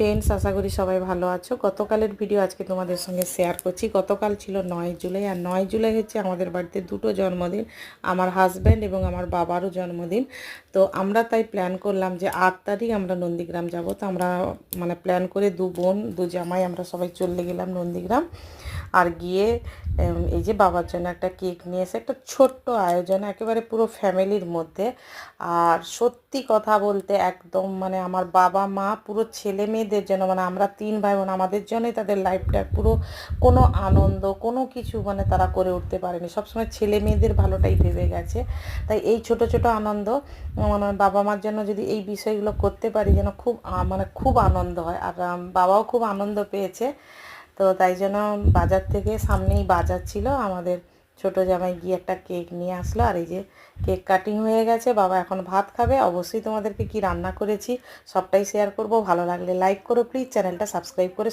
Friends আশা করি সবাই ভালো আছো। গতকালের ভিডিও আজকে তোমাদের সঙ্গে শেয়ার করছি। গতকাল ছিল নয় জুলাই, আর নয় জুলাই হচ্ছে আমাদের বাড়িতে দুটো জন্মদিন, আমার হাজব্যান্ড এবং আমার বাবারও জন্মদিন। তো আমরা তাই প্ল্যান করলাম যে আট তারিখ আমরা নন্দীগ্রাম যাব। তো আমরা মানে প্ল্যান করে দু বোন, দু জামাই আমরা সবাই চলে গেলাম নন্দীগ্রাম। আর গিয়ে এই যে বাবার জন্য একটা কেক নিয়ে এসে একটা ছোট্ট আয়োজন, একেবারে পুরো ফ্যামিলির মধ্যে। আর সত্যি কথা বলতে একদম মানে আমার বাবা মা পুরো ছেলে মেয়েদের জন্য মানে আমরা তিন ভাই বোন, আমাদের জন্যই তাদের লাইফটা পুরো কোনো আনন্দ, কোনো কিছু মানে তারা করে উঠতে পারেনি। সবসময় ছেলে মেয়েদের ভালোটাই ভেবে গেছে। তাই এই ছোট ছোট আনন্দ মানে বাবা মার জন্য যদি এই বিষয়গুলো করতে পারি, যেন খুব মানে খুব আনন্দ হয়। আর বাবাও খুব আনন্দ পেয়েছে। তো তাই জন্য বাজার থেকে সামনেই বাজার ছিল। আমাদের ছোট জামাই গিয়ে একটা কেক নিয়ে আসলো। আর এই যে কেক কাটিং হয়ে গেছে, বাবা এখন ভাত খাবে। অবশ্যই তোমাদেরকে কি রান্না করেছি সবটাই শেয়ার করব। ভালো লাগলে লাইক করো প্লিজ চ্যানেলটা সাবস্ক্রাইব করে